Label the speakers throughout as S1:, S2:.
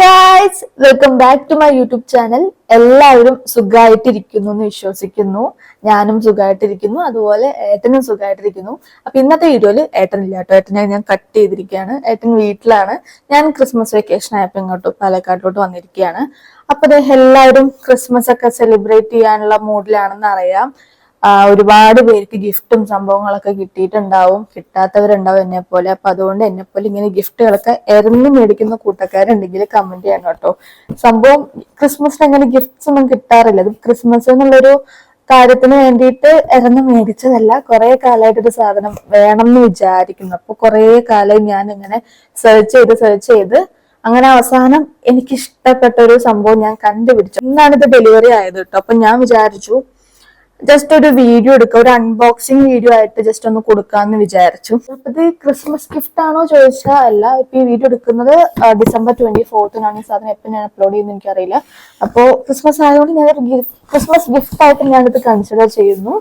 S1: Guys welcome back to my YouTube channel എല്ലാവരും സുഖമായിട്ടിരിക്കുന്നു എന്ന് വിശ്വസിക്കുന്നു. ഞാനും സുഖമായിട്ടിരിക്കുന്നു അതുപോലെ ഏട്ടനും സുഖമായിട്ടിരിക്കുന്നു അപ്പൊ ഇന്നത്തെ വീഡിയോയിൽ ഏട്ടനില്ല കേട്ടോ. ഏട്ടനെ ഞാൻ കട്ട് ചെയ്തിരിക്കുകയാണ്. ഏട്ടൻ വീട്ടിലാണ്. ഞാൻ ക്രിസ്മസ് വെക്കേഷൻ ആയപ്പോൾ ഇങ്ങോട്ട് പാലക്കാട്ടിലോട്ട് വന്നിരിക്കുകയാണ്. അപ്പൊ എല്ലാവരും ക്രിസ്മസ് ഒക്കെ സെലിബ്രേറ്റ് ചെയ്യാനുള്ള മൂഡിലാണെന്ന് അറിയാം. ഒരുപാട് പേർക്ക് ഗിഫ്റ്റും സംഭവങ്ങളൊക്കെ കിട്ടിയിട്ടുണ്ടാവും. കിട്ടാത്തവരുണ്ടാവും എന്നെ പോലെ. അപ്പൊ അതുകൊണ്ട് എന്നെ പോലെ ഇങ്ങനെ ഗിഫ്റ്റുകളൊക്കെ എറിഞ്ഞു മേടിക്കുന്ന കൂട്ടക്കാരുണ്ടെങ്കിൽ കമന്റ് ചെയ്യണം കേട്ടോ. സംഭവം ക്രിസ്മസിന് അങ്ങനെ ഗിഫ്റ്റ്സ് ഒന്നും കിട്ടാറില്ല. അത് ക്രിസ്മസ് എന്നുള്ളൊരു കാര്യത്തിന് വേണ്ടിയിട്ട് ഇറന്ന് മേടിച്ചതല്ല. കുറെ കാലമായിട്ട് ഒരു സാധനം വേണം എന്ന് വിചാരിക്കുന്നു. അപ്പൊ കുറെ കാലം ഞാൻ ഇങ്ങനെ സെർച്ച് ചെയ്ത് സെർച്ച് ചെയ്ത് അങ്ങനെ അവസാനം എനിക്ക് ഇഷ്ടപ്പെട്ട ഒരു സംഭവം ഞാൻ കണ്ടുപിടിച്ചു. ഇന്നാണ് ഇത് ഡെലിവറി ആയത് കേട്ടോ. അപ്പൊ ഞാൻ വിചാരിച്ചു ജസ്റ്റ് ഒരു വീഡിയോ എടുക്കുക ഒരു അൺബോക്സിങ് വീഡിയോ ആയിട്ട് ജസ്റ്റ് ഒന്ന് കൊടുക്കാന്ന് വിചാരിച്ചു. അപ്പൊ ഇത് ക്രിസ്മസ് ഗിഫ്റ്റ് ആണോ ചോദിച്ചാൽ അല്ല ഇപ്പൊ ഈ വീഡിയോ എടുക്കുന്നത് ഡിസംബർ ട്വന്റി ഫോർത്തിനാണ് ഈ സാധനം എപ്പോൾ ഞാൻ അപ്ലോഡ് ചെയ്യുന്നത് എനിക്കറിയില്ല. അപ്പോ ക്രിസ്മസ് ആയതുകൊണ്ട് ഞാൻ ക്രിസ്മസ് ഗിഫ്റ്റ് ആയിട്ട് ഞാനിത് കൺസിഡർ ചെയ്യുന്നു.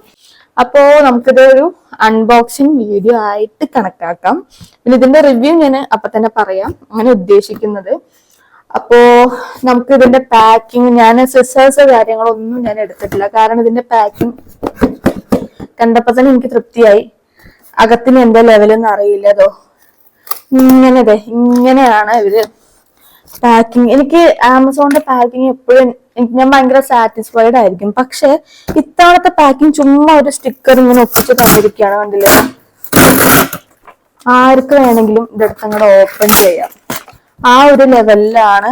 S1: അപ്പോ നമുക്കിത് ഒരു അൺബോക്സിങ് വീഡിയോ ആയിട്ട് കണക്കാക്കാം. പിന്നെ ഇതിന്റെ റിവ്യൂ ഞാൻ അപ്പൊ തന്നെ പറയാം അങ്ങനെ ഉദ്ദേശിക്കുന്നത്. അപ്പോ നമുക്ക് ഇതിന്റെ പാക്കിങ് ഞാൻ സിസേഴ്സ് കാര്യങ്ങളൊന്നും ഞാൻ എടുത്തിട്ടില്ല. കാരണം ഇതിന്റെ പാക്കിങ് കണ്ടപ്പോ തന്നെ എനിക്ക് തൃപ്തിയായി. അകത്തിന് എന്താ ലെവലെന്ന് അറിയില്ല അതോ. ഇങ്ങനെ ദേ ഇങ്ങനെയാണ് ഇവർ പാക്കിങ് എനിക്ക് ആമസോണിന്റെ പാക്കിങ് എപ്പോഴും ഞാൻ ഭയങ്കര സാറ്റിസ്ഫൈഡ് ആയിരിക്കും. പക്ഷെ ഇത്തവണത്തെ പാക്കിങ് ചുമ്മാ ഒരു സ്റ്റിക്കർ ഇങ്ങനെ ഒപ്പിച്ച് തന്നിരിക്കുകയാണ് കണ്ടില്ലേ? ആർക്ക് വേണമെങ്കിലും ഇതെടുത്ത് അങ്ങോട്ട് ഓപ്പൺ ചെയ്യാം. ആ ഒരു ലെവലിലാണ്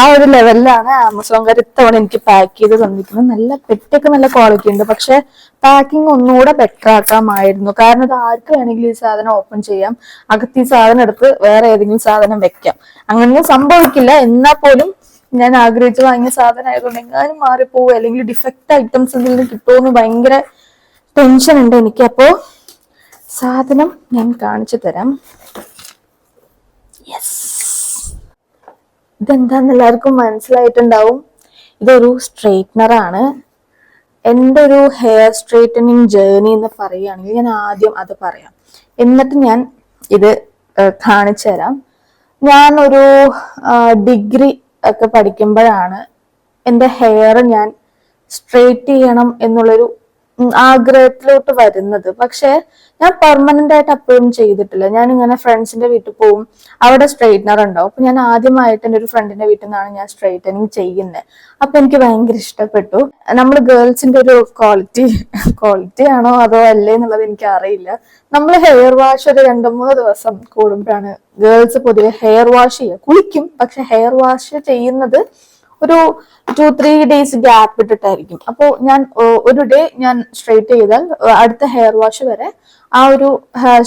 S1: ആ ഒരു ലെവലിലാണ് ആമസോൺകാർ ഇത്തവണ എനിക്ക് പാക്ക് ചെയ്ത് തന്നിരിക്കുന്നത്. നല്ല പെട്ടൊക്കെ നല്ല ക്വാളിറ്റി ഉണ്ട്. പക്ഷെ പാക്കിംഗ് ഒന്നുകൂടെ ബെറ്റർ ആക്കാമായിരുന്നു. കാരണം ഇത് ആർക്ക് വേണമെങ്കിലും ഈ സാധനം ഓപ്പൺ ചെയ്യാം. അകത്ത് ഈ സാധനം എടുത്ത് വേറെ ഏതെങ്കിലും സാധനം വെക്കാം. അങ്ങനെയൊന്നും സംഭവിക്കില്ല. എന്നാൽ പോലും ഞാൻ ആഗ്രഹിച്ച് വാങ്ങിയ സാധനം ആയതുകൊണ്ട് എങ്ങാനും മാറിപ്പോവുക അല്ലെങ്കിൽ ഡിഫക്റ്റ് ഐറ്റംസ് എന്തെങ്കിലും കിട്ടുമെന്ന് ഭയങ്കര ടെൻഷൻ ഉണ്ട് എനിക്ക് അപ്പോ സാധനം ഞാൻ കാണിച്ചു തരാം. യെസ് ഇതെന്താന്ന് എല്ലാവർക്കും മനസ്സിലായിട്ടുണ്ടാവും. ഇതൊരു സ്ട്രെയിറ്റ്നർ ആണ് എന്റെ ഒരു ഹെയർ സ്ട്രെയിറ്റനിങ് ജേർണി എന്ന് പറയുകയാണെങ്കിൽ ഞാൻ ആദ്യം അത് പറയാം. എന്നിട്ട് ഞാൻ ഇത് കാണിച്ചു തരാം. ഞാൻ ഒരു ഡിഗ്രി ഒക്കെ പഠിക്കുമ്പോഴാണ് എന്റെ ഹെയർ ഞാൻ സ്ട്രെയിറ്റ് ചെയ്യണം എന്നുള്ളൊരു ആഗ്രഹത്തിലോട്ട് വരുന്നത്. പക്ഷെ ഞാൻ പെർമനന്റ് ആയിട്ട് അപ്പോഴും ചെയ്തിട്ടില്ല. ഞാൻ ഇങ്ങനെ ഫ്രണ്ട്സിന്റെ വീട്ടിൽ പോവും. അവിടെ സ്ട്രെയിറ്റ്നർ ഉണ്ടാവും. അപ്പൊ ഞാൻ ആദ്യമായിട്ട് എന്റെ ഒരു ഫ്രണ്ടിന്റെ വീട്ടിൽ നിന്നാണ് ഞാൻ സ്ട്രെയിറ്റനിങ് ചെയ്യുന്നത് അപ്പൊ എനിക്ക് ഭയങ്കര ഇഷ്ടപ്പെട്ടു. നമ്മൾ ഗേൾസിന്റെ ഒരു ക്വാളിറ്റി ക്വാളിറ്റി ആണോ അതോ അല്ലേ എന്നുള്ളത് എനിക്ക് അറിയില്ല. നമ്മൾ ഹെയർ വാഷ് ഒരു രണ്ടു മൂന്ന് ദിവസം കൂടുമ്പോഴാണ് ഗേൾസ് പൊതുവെ ഹെയർ വാഷ് ചെയ്യുക. കുളിക്കും പക്ഷെ ഹെയർ വാഷ് ചെയ്യുന്നത് ഒരു ടു ത്രീ ഡേയ്സ് ഗ്യാപ്പ് ഇട്ടിട്ടായിരിക്കും. അപ്പോൾ ഞാൻ ഒരു ഡേ ഞാൻ സ്ട്രെയിറ്റ് ചെയ്താൽ അടുത്ത ഹെയർ വാഷ് വരെ ആ ഒരു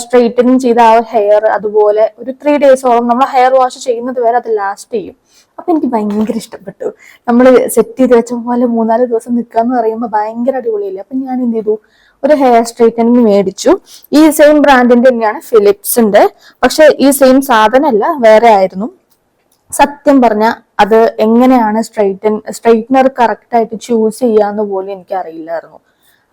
S1: സ്ട്രെയിറ്റനിങ് ചെയ്ത ആ ഹെയർ അതുപോലെ ഒരു ത്രീ ഡേയ്സോളം നമ്മൾ ഹെയർ വാഷ് ചെയ്യുന്നത് വരെ അത് ലാസ്റ്റ് ചെയ്യും. അപ്പൊ എനിക്ക് ഭയങ്കര ഇഷ്ടപ്പെട്ടു. നമ്മൾ സെറ്റ് ചെയ്ത് വെച്ച പോലെ മൂന്നാൽ ദിവസം നിൽക്കാന്ന് പറയുമ്പോൾ ഭയങ്കര അടിപൊളിയല്ലേ? അപ്പൊ ഞാൻ എന്ത് ചെയ്തു? ഒരു ഹെയർ സ്ട്രെയിറ്റനിങ് മേടിച്ചു. ഈ സെയിം ബ്രാൻഡിന്റെ തന്നെയാണ് ഫിലിപ്സിന്റെ പക്ഷെ ഈ സെയിം സാധനമല്ല വേറെ ആയിരുന്നു. സത്യം പറഞ്ഞ അത് എങ്ങനെയാണ് സ്ട്രൈറ്റൻ സ്ട്രൈറ്റ്നർ കറക്റ്റ് ആയിട്ട് ചൂസ് ചെയ്യാന്ന് പോലും എനിക്ക് അറിയില്ലായിരുന്നു.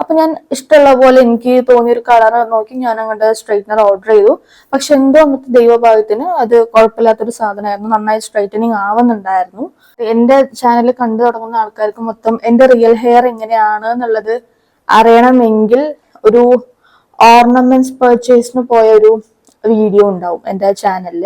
S1: അപ്പൊ ഞാൻ ഇഷ്ടമുള്ള പോലെ എനിക്ക് തോന്നിയൊരു കളർ നോക്കി ഞാൻ അങ്ങോട്ട് സ്ട്രൈറ്റ്നർ ഓർഡർ ചെയ്തു. പക്ഷെ എന്തോ അന്നത്തെ ദൈവഭാവത്തിന് അത് കുഴപ്പമില്ലാത്തൊരു സാധനമായിരുന്നു. നന്നായി സ്ട്രൈറ്റനിങ് ആവുന്നുണ്ടായിരുന്നു. എന്റെ ചാനൽ കണ്ടു തുടങ്ങുന്ന ആൾക്കാർക്ക് മൊത്തം എന്റെ റിയൽ ഹെയർ എങ്ങനെയാണ് എന്നുള്ളത് അറിയണമെങ്കിൽ ഒരു ഓർണമെന്റ്സ് പർച്ചേസിന് പോയ ഒരു വീഡിയോ ഉണ്ടാവും എന്റെ ചാനലിൽ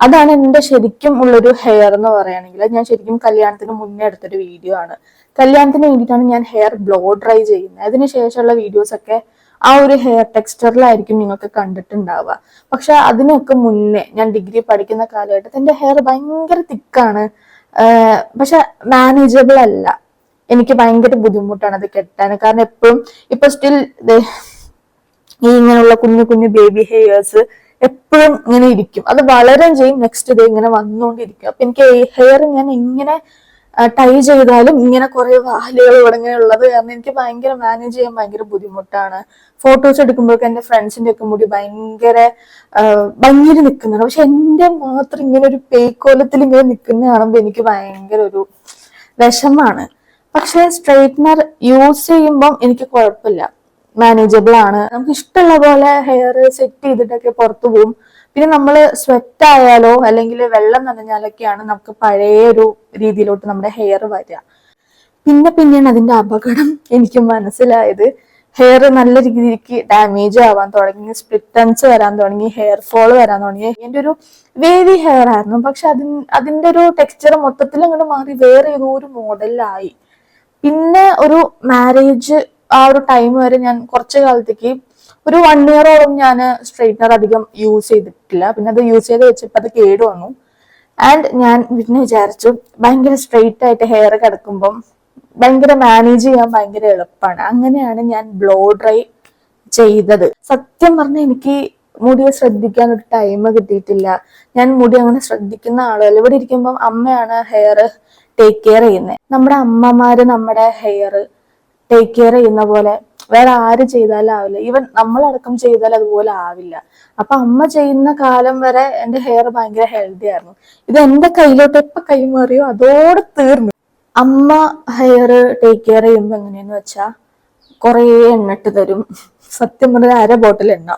S1: അതാണ് എന്റെ ശരിക്കും ഉള്ളൊരു ഹെയർ എന്ന് പറയുകയാണെങ്കിൽ. ഞാൻ ശരിക്കും കല്യാണത്തിന് മുന്നേ എടുത്തൊരു വീഡിയോ ആണ്. കല്യാണത്തിന് വേണ്ടിയിട്ടാണ് ഞാൻ ഹെയർ ബ്ലോ ഡ്രൈ ചെയ്യുന്നത്. അതിന് ശേഷമുള്ള വീഡിയോസ് ഒക്കെ ആ ഒരു ഹെയർ ടെക്സ്ചറിലായിരിക്കും നിങ്ങൾക്ക് കണ്ടിട്ടുണ്ടാവുക. പക്ഷെ അതിനൊക്കെ മുന്നേ ഞാൻ ഡിഗ്രി പഠിക്കുന്ന കാലഘട്ടത്തിൽ എന്റെ ഹെയർ ഭയങ്കര തിക്കാണ്. പക്ഷെ മാനേജബിൾ അല്ല. എനിക്ക് ഭയങ്കര ബുദ്ധിമുട്ടാണ് അത് കെട്ടാൻ. കാരണം എപ്പോഴും ഇപ്പൊ സ്റ്റിൽ ഈ ഇങ്ങനെയുള്ള കുഞ്ഞു കുഞ്ഞു ബേബി ഹെയർസ് എപ്പോഴും ഇങ്ങനെ ഇരിക്കും. അത് വളരും ചെയ്യും. നെക്സ്റ്റ് ഡേ ഇങ്ങനെ വന്നുകൊണ്ടിരിക്കും. അപ്പൊ എനിക്ക് ഹെയർ ഞാൻ ഇങ്ങനെ ടൈ ചെയ്താലും ഇങ്ങനെ കുറെ വാലുകൾ ഉള്ളത് കാരണം എനിക്ക് ഭയങ്കര മാനേജ് ചെയ്യാൻ ഭയങ്കര ബുദ്ധിമുട്ടാണ്. ഫോട്ടോസ് എടുക്കുമ്പോഴൊക്കെ എന്റെ ഫ്രണ്ട്സിന്റെ ഒക്കെ മുടി ഭയങ്കര ഭംഗിയിൽ നിൽക്കുന്നതാണ്. പക്ഷെ എന്റെ മാത്രം ഇങ്ങനെ ഒരു പേക്കോലത്തിൽ ഇങ്ങനെ നിൽക്കുന്ന കാണുമ്പോൾ എനിക്ക് ഭയങ്കര ഒരു വിഷമാണ് പക്ഷെ സ്ട്രെയിറ്റ്നർ യൂസ് ചെയ്യുമ്പം എനിക്ക് കുഴപ്പമില്ല. മാനേജബിൾ ആണ്. നമുക്ക് ഇഷ്ടമുള്ള പോലെ ഹെയർ സെറ്റ് ചെയ്തിട്ടൊക്കെ പുറത്തു പോകും പിന്നെ നമ്മൾ സ്വെറ്റ് ആയാലോ അല്ലെങ്കിൽ വെള്ളം നനഞ്ഞാലൊക്കെയാണ് നമുക്ക് പഴയ ഒരു രീതിയിലോട്ട് നമ്മുടെ ഹെയർ വരിക. പിന്നെ പിന്നെയാണ് അതിന്റെ അപകടം എനിക്ക് മനസ്സിലായത്. ഹെയർ നല്ല രീതിക്ക് ഡാമേജ് ആവാൻ തുടങ്ങി സ്പ്ലിറ്റൻസ് വരാൻ തുടങ്ങി ഹെയർ ഫോൾ വരാൻ തുടങ്ങി. എന്റെ ഒരു വേവി ഹെയർ ആയിരുന്നു. പക്ഷെ അതിൻ അതിന്റെ ഒരു ടെക്സ്ചർ മൊത്തത്തിൽ അങ്ങോട്ട് മാറി വേറെ ഏതോ ഒരു മോഡലിലായി പിന്നെ ഒരു മാരേജ് ആ ഒരു ടൈം വരെ ഞാൻ കുറച്ച് കാലത്തേക്ക് ഒരു വൺ ഇയറോളം ഞാൻ സ്ട്രെയിറ്റ്നർ അധികം യൂസ് ചെയ്തിട്ടില്ല. പിന്നെ അത് യൂസ് ചെയ്ത് വെച്ചപ്പോൾ അത് കേട് വന്നു. ആൻഡ് ഞാൻ പിന്നെ വിചാരിച്ചു ഭയങ്കര സ്ട്രെയിറ്റ് ആയിട്ട് ഹെയർ കിടക്കുമ്പം ഭയങ്കര മാനേജ് ചെയ്യാൻ ഭയങ്കര എളുപ്പമാണ് അങ്ങനെയാണ് ഞാൻ ബ്ലോ ഡ്രൈ ചെയ്തത്. സത്യം പറഞ്ഞാൽ എനിക്ക് മുടിയെ ശ്രദ്ധിക്കാൻ ഒരു ടൈം കിട്ടിയിട്ടില്ല. ഞാൻ മുടി അങ്ങനെ ശ്രദ്ധിക്കുന്ന ആളുകൾ ഇവിടെ ഇരിക്കുമ്പം അമ്മയാണ് ഹെയർ ടേക്ക് കെയർ ചെയ്യുന്നത് നമ്മുടെ അമ്മമാര് നമ്മുടെ ഹെയർ ടേക്ക് കെയർ ചെയ്യുന്ന പോലെ. വേറെ ആര് ചെയ്താലും ആവില്ല. ഈവൻ നമ്മളടക്കം ചെയ്താൽ അതുപോലെ ആവില്ല. അപ്പൊ അമ്മ ചെയ്യുന്ന കാലം വരെ എന്റെ ഹെയർ ഭയങ്കര ഹെൽത്തി ആയിരുന്നു. ഇത് എന്റെ കയ്യിലോട്ട് എപ്പോ കൈമാറിയോ അതോടെ തീർന്നു. അമ്മ ഹെയർ ടേക്ക് കെയർ ചെയ്യുമ്പോൾ എങ്ങനെയെന്ന് വെച്ചാ കുറേ എണ്ണിട്ട് തരും. സത്യം പറഞ്ഞാൽ അര ബോട്ടിൽ എണ്ണ.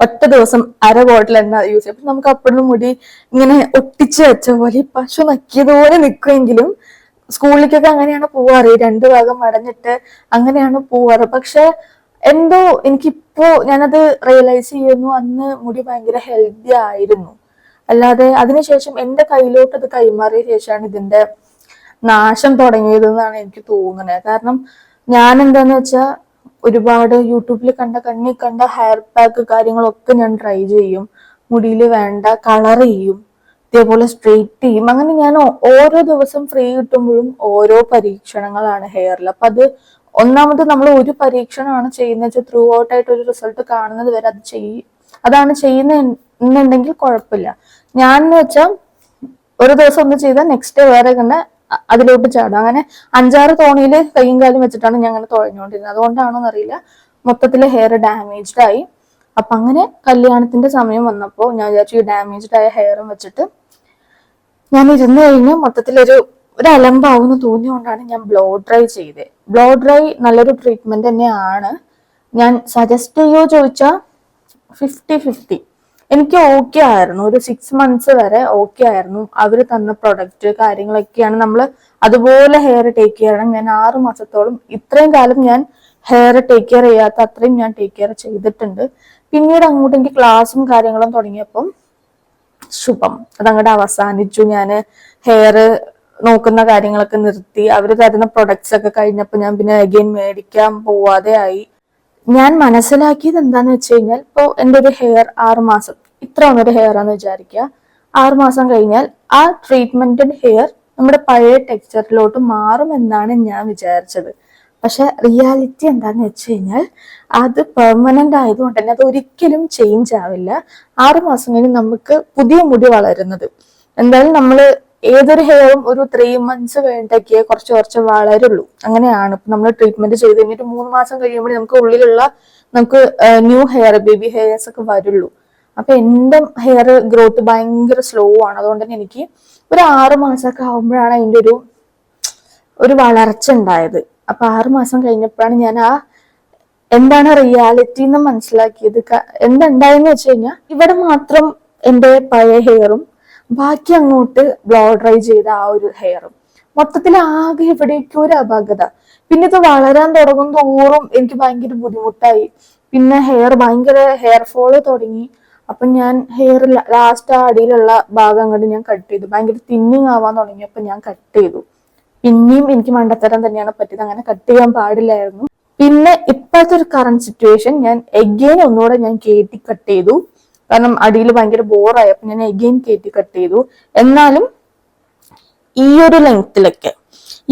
S1: ഒറ്റ ദിവസം അര ബോട്ടിൽ എണ്ണ യൂസ് ചെയ്യും. നമുക്ക് അപ്പോഴും മുടി ഇങ്ങനെ ഒട്ടിച്ച് വെച്ച പോലെ പശു നക്കിയതുപോലെ നിൽക്കുമെങ്കിലും സ്കൂളിലേക്കൊക്കെ അങ്ങനെയാണ് പോവാറ്. രണ്ടു ഭാഗം അടഞ്ഞിട്ട് അങ്ങനെയാണ് പോവാറ്. പക്ഷെ എന്തോ എനിക്കിപ്പോ ഞാനത് റിയലൈസ് ചെയ്യുന്നു അന്ന് മുടി ഭയങ്കര ഹെൽത്തി ആയിരുന്നു. അല്ലാതെ അതിനുശേഷം എന്റെ കയ്യിലോട്ട് അത് കൈമാറിയ ശേഷമാണ് ഇതിന്റെ നാശം തുടങ്ങിയത് എന്നാണ് എനിക്ക് തോന്നുന്നത്. കാരണം ഞാൻ എന്താന്ന് വെച്ചാ ഒരുപാട് യൂട്യൂബിൽ കണ്ട കണ്ണി കണ്ട ഹെയർ പാക്ക് കാര്യങ്ങളൊക്കെ ഞാൻ ട്രൈ ചെയ്യും. മുടിയിൽ വേണ്ട കളർ ചെയ്യും. ഇതേപോലെ സ്ട്രെയിറ്റ് ചെയ്യും. അങ്ങനെ ഞാൻ ഓരോ ദിവസം ഫ്രീ കിട്ടുമ്പോഴും ഓരോ പരീക്ഷണങ്ങളാണ് ഹെയറിൽ അപ്പൊ അത് ഒന്നാമത് നമ്മൾ ഒരു പരീക്ഷണമാണ് ചെയ്യുന്നത് വെച്ചാൽ ത്രൂ ഔട്ട് ആയിട്ട് ഒരു റിസൾട്ട് കാണുന്നത് വരെ അത് ചെയ്യും അതാണ് ചെയ്യുന്നുണ്ടെങ്കിൽ കുഴപ്പമില്ല. ഞാൻ എന്ന് വെച്ചാൽ ഒരു ദിവസം ഒന്ന് ചെയ്താൽ നെക്സ്റ്റ് ഡേ വേറെ അ- അതിലോട്ട് ചാടും. അങ്ങനെ അഞ്ചാറ് തോണിയിൽ കൈയും കാലും വെച്ചിട്ടാണ് ഞാൻ അങ്ങനെ തുഴഞ്ഞുകൊണ്ടിരുന്നത്. അതുകൊണ്ടാണോ എന്നറിയില്ല. മൊത്തത്തിൽ ഹെയർ ഡാമേജ്ഡ് ആയി. അപ്പൊ അങ്ങനെ കല്യാണത്തിന്റെ സമയം വന്നപ്പോൾ ഞാൻ വിചാരിച്ചു ഈ ഡാമേജ്ഡ് ആയ ഹെയറും വെച്ചിട്ട് ഞാൻ ഇരുന്ന് കഴിഞ്ഞ് മൊത്തത്തിലൊരു ഒരു അലമ്പാവുമെന്ന് തോന്നിയോണ്ടാണ് ഞാൻ ബ്ലോ ഡ്രൈ ചെയ്തത് ബ്ലോ ഡ്രൈ നല്ലൊരു ട്രീറ്റ്മെന്റ് തന്നെയാണ്. ഞാൻ സജസ്റ്റ് ചെയ്യോ ചോദിച്ചാൽ ഫിഫ്റ്റി ഫിഫ്റ്റി എനിക്ക് ഓക്കെ ആയിരുന്നു. ഒരു സിക്സ് മന്ത്സ് വരെ ഓക്കെ ആയിരുന്നു. അവർ തന്ന പ്രൊഡക്റ്റ് കാര്യങ്ങളൊക്കെയാണ് നമ്മൾ അതുപോലെ ഹെയർ ടേക്ക് ചെയ്യണം ഞാൻ ആറ് മാസത്തോളം ഇത്രയും കാലം ഞാൻ ഹെയർ ടേക്ക് കെയർ ചെയ്യാത്ത അത്രയും ഞാൻ ടേക്ക് കെയർ ചെയ്തിട്ടുണ്ട്. പിന്നീട് അങ്ങോട്ട് എനിക്ക് ക്ലാസ്സും കാര്യങ്ങളും തുടങ്ങിയപ്പം ശുഭം. അതങ്ങോട്ട് അവസാനിച്ചു. ഞാൻ ഹെയർ നോക്കുന്ന കാര്യങ്ങളൊക്കെ നിർത്തി. അവർ തരുന്ന പ്രൊഡക്ട്സ് ഒക്കെ കഴിഞ്ഞപ്പോൾ ഞാൻ പിന്നെ അഗെയിൻ മേടിക്കാൻ പോവാതെ ആയി. ഞാൻ മനസ്സിലാക്കിയത് എന്താന്ന് വെച്ച് കഴിഞ്ഞാൽ ഇപ്പോൾ എന്റെ ഒരു ഹെയർ ആറ് മാസം ഇത്ര ഒരു ഹെയർ ആണെന്ന് വിചാരിക്കുക. ആറ് മാസം കഴിഞ്ഞാൽ ആ ട്രീറ്റ്മെന്റഡ് ഹെയർ നമ്മുടെ പഴയ ടെക്സ്ചറിലോട്ട് മാറും എന്നാണ് ഞാൻ വിചാരിച്ചത്. പക്ഷെ റിയാലിറ്റി എന്താന്ന് വെച്ച് കഴിഞ്ഞാൽ അത് പെർമനന്റ് ആയതുകൊണ്ട് തന്നെ അത് ഒരിക്കലും ചേഞ്ച് ആവില്ല. ആറ് മാസം കഴിഞ്ഞ് നമുക്ക് പുതിയ മുടി വളരുന്നത്. എന്തായാലും നമ്മൾ ഏതൊരു ഹെയറും ഒരു ത്രീ മന്ത്സ് കഴിഞ്ഞിട്ടൊക്കെ കുറച്ച് കുറച്ച് വളരുള്ളൂ. അങ്ങനെയാണ്. ഇപ്പൊ നമ്മൾ ട്രീറ്റ്മെന്റ് ചെയ്ത് കഴിഞ്ഞിട്ട് മൂന്ന് മാസം കഴിയുമ്പോൾ നമുക്ക് ഉള്ളിലുള്ള നമുക്ക് ന്യൂ ഹെയർ ബേബി ഹെയർസ് ഒക്കെ വരുള്ളൂ. അപ്പൊ എന്റെ ഹെയർ ഗ്രോത്ത് ഭയങ്കര സ്ലോ ആണ്. അതുകൊണ്ട് തന്നെ എനിക്ക് ഒരു ആറ് മാസമൊക്കെ ആകുമ്പോഴാണ് അതിന്റെ ഒരു ഒരു വളർച്ച ഉണ്ടായത്. അപ്പൊ ആറുമാസം കഴിഞ്ഞപ്പോഴാണ് ഞാൻ ആ എന്താണ് റിയാലിറ്റി എന്ന് മനസ്സിലാക്കിയത്. എന്തുണ്ടായെന്ന് വെച്ച് കഴിഞ്ഞാൽ ഇവിടെ മാത്രം എന്റെ പഴയ ഹെയറും ബാക്കി അങ്ങോട്ട് ബ്ലോ ഡ്രൈ ചെയ്ത ആ ഒരു ഹെയറും മൊത്തത്തിൽ ആകെ എവിടേക്കോ ഒരു അപാകത. പിന്നെ ഇത് വളരാൻ തുടങ്ങും തോറും എനിക്ക് ഭയങ്കര ബുദ്ധിമുട്ടായി. പിന്നെ ഹെയർ ഭയങ്കര ഹെയർ ഫോൾ തുടങ്ങി. അപ്പൊ ഞാൻ ഹെയർ ലാസ്റ്റ് ആ അടിയിലുള്ള ഭാഗം അങ്ങോട്ട് ഞാൻ കട്ട് ചെയ്തു. ഭയങ്കര തിന്നിങ് ആവാൻ തുടങ്ങിയപ്പോ ഞാൻ കട്ട് ചെയ്തു. പിന്നെയും എനിക്ക് മണ്ടത്തരം തന്നെയാണ് പറ്റിയത്. അങ്ങനെ കട്ട് ചെയ്യാൻ പാടില്ലായിരുന്നു. പിന്നെ ഇപ്പോഴത്തെ ഒരു കറണ്ട് സിറ്റുവേഷൻ ഞാൻ എഗെയിൻ ഒന്നുകൂടെ ഞാൻ കയറ്റി കട്ട് ചെയ്തു. കാരണം അടിയിൽ ഭയങ്കര ബോറായി അപ്പൊ ഞാൻ എഗെയിൻ കയറ്റി കട്ട് ചെയ്തു. എന്നാലും ഈ ഒരു ലെങ്ത്തിലൊക്കെ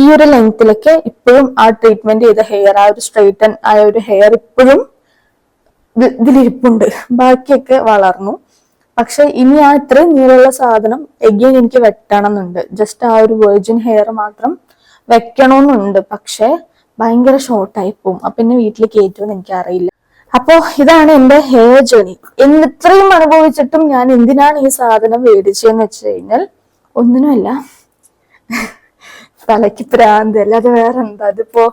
S1: ഈ ഒരു ലെങ്ത്തിലൊക്കെ ഇപ്പോഴും ആ ട്രീറ്റ്മെന്റ് ചെയ്ത ഹെയർ ആ ഒരു സ്ട്രൈറ്റൻ ആയ ഒരു ഹെയർ ഇപ്പോഴും ഇതിലിരിപ്പുണ്ട്. ബാക്കിയൊക്കെ വളർന്നു. പക്ഷെ ഇനി ആ ഇത്രയും നീളമുള്ള സാധനം എഗെയിൻ എനിക്ക് വെട്ടണം എന്നുണ്ട് ജസ്റ്റ് ആ ഒരു വെർജിൻ ഹെയർ മാത്രം വെക്കണമെന്നുണ്ട്. പക്ഷെ ഭയങ്കര ഷോർട്ടായി പോകും അപ്പൊ എന്നെ വീട്ടിൽ കയറ്റുമെന്ന് എനിക്ക് അറിയില്ല അപ്പോ ഇതാണ് എന്റെ ഹെയർ ജേണി എന്ന് ഇത്രയും അനുഭവിച്ചിട്ടും ഞാൻ എന്തിനാണ് ഈ സാധനം മേടിച്ചതെന്ന് വെച്ച് കഴിഞ്ഞാൽ ഒന്നിനുമല്ല. തലയ്ക്ക് പ്രാന്ത് അല്ലാതെ വേറെ എന്താ അതിപ്പോ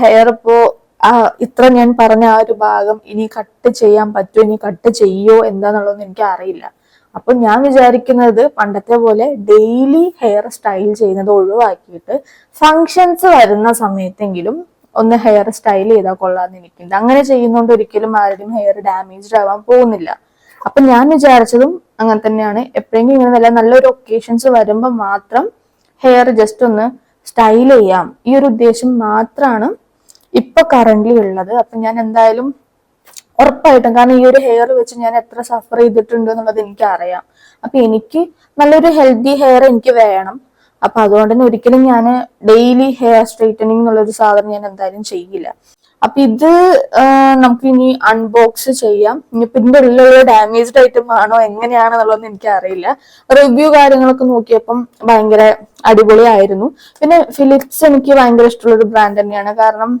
S1: ഹെയർ ഇപ്പോ ആ ഇത്ര ഞാൻ പറഞ്ഞ ആ ഒരു ഭാഗം ഇനി കട്ട് ചെയ്യാൻ പറ്റുമോ? ഇനി കട്ട് ചെയ്യോ? എന്താന്നുള്ളതൊന്നും എനിക്ക് അറിയില്ല. അപ്പൊ ഞാൻ വിചാരിക്കുന്നത് പണ്ടത്തെ പോലെ ഡെയിലി ഹെയർ സ്റ്റൈൽ ചെയ്യുന്നത് ഒഴിവാക്കിയിട്ട് ഫങ്ഷൻസ് വരുന്ന സമയത്തെങ്കിലും ഒന്ന് ഹെയർ സ്റ്റൈൽ ചെയ്താൽ കൊള്ളാന്ന് എനിക്കുണ്ട്. അങ്ങനെ ചെയ്യുന്നോണ്ട് ഒരിക്കലും ആരുടെയും ഹെയർ ഡാമേജ്ഡ് ആവാൻ പോകുന്നില്ല. അപ്പൊ ഞാൻ വിചാരിച്ചതും അങ്ങനെ തന്നെയാണ്. എപ്പോഴെങ്കിലും ഇങ്ങനെ വല്ല നല്ലൊരു ഒക്കേഷൻസ് വരുമ്പോൾ മാത്രം ഹെയർ ജസ്റ്റ് ഒന്ന് സ്റ്റൈൽ ചെയ്യാം. ഈ ഒരു ഉദ്ദേശം മാത്രമാണ് ഇപ്പൊ കറന്റ് ഉള്ളത്. അപ്പൊ ഞാൻ എന്തായാലും ഉറപ്പായിട്ടും കാരണം ഈ ഒരു ഹെയർ വെച്ച് ഞാൻ എത്ര സഫർ ചെയ്തിട്ടുണ്ട് എന്നുള്ളത് എനിക്ക് അറിയാം. അപ്പൊ എനിക്ക് നല്ലൊരു ഹെൽത്തി ഹെയർ എനിക്ക് വേണം. അപ്പൊ അതുകൊണ്ട് തന്നെ ഒരിക്കലും ഞാൻ ഡെയിലി ഹെയർ സ്ട്രെയിറ്റനിങ് എന്നുള്ളൊരു സാധനം ഞാൻ എന്തായാലും ചെയ്യില്ല. അപ്പൊ ഇത് നമുക്ക് ഇനി അൺബോക്സ് ചെയ്യാം. ഇനിയിപ്പോ ഇതിന്റെ ഉള്ളിലുള്ള ഡാമേജ്ഡ് ഐറ്റം ആണോ എങ്ങനെയാണെന്നുള്ളത് എനിക്ക് അറിയില്ല. റിവ്യൂ കാര്യങ്ങളൊക്കെ നോക്കിയപ്പം ഭയങ്കര അടിപൊളിയായിരുന്നു. പിന്നെ ഫിലിപ്സ് എനിക്ക് ഭയങ്കര ഇഷ്ടമുള്ള ഒരു ബ്രാൻഡ് തന്നെയാണ്. കാരണം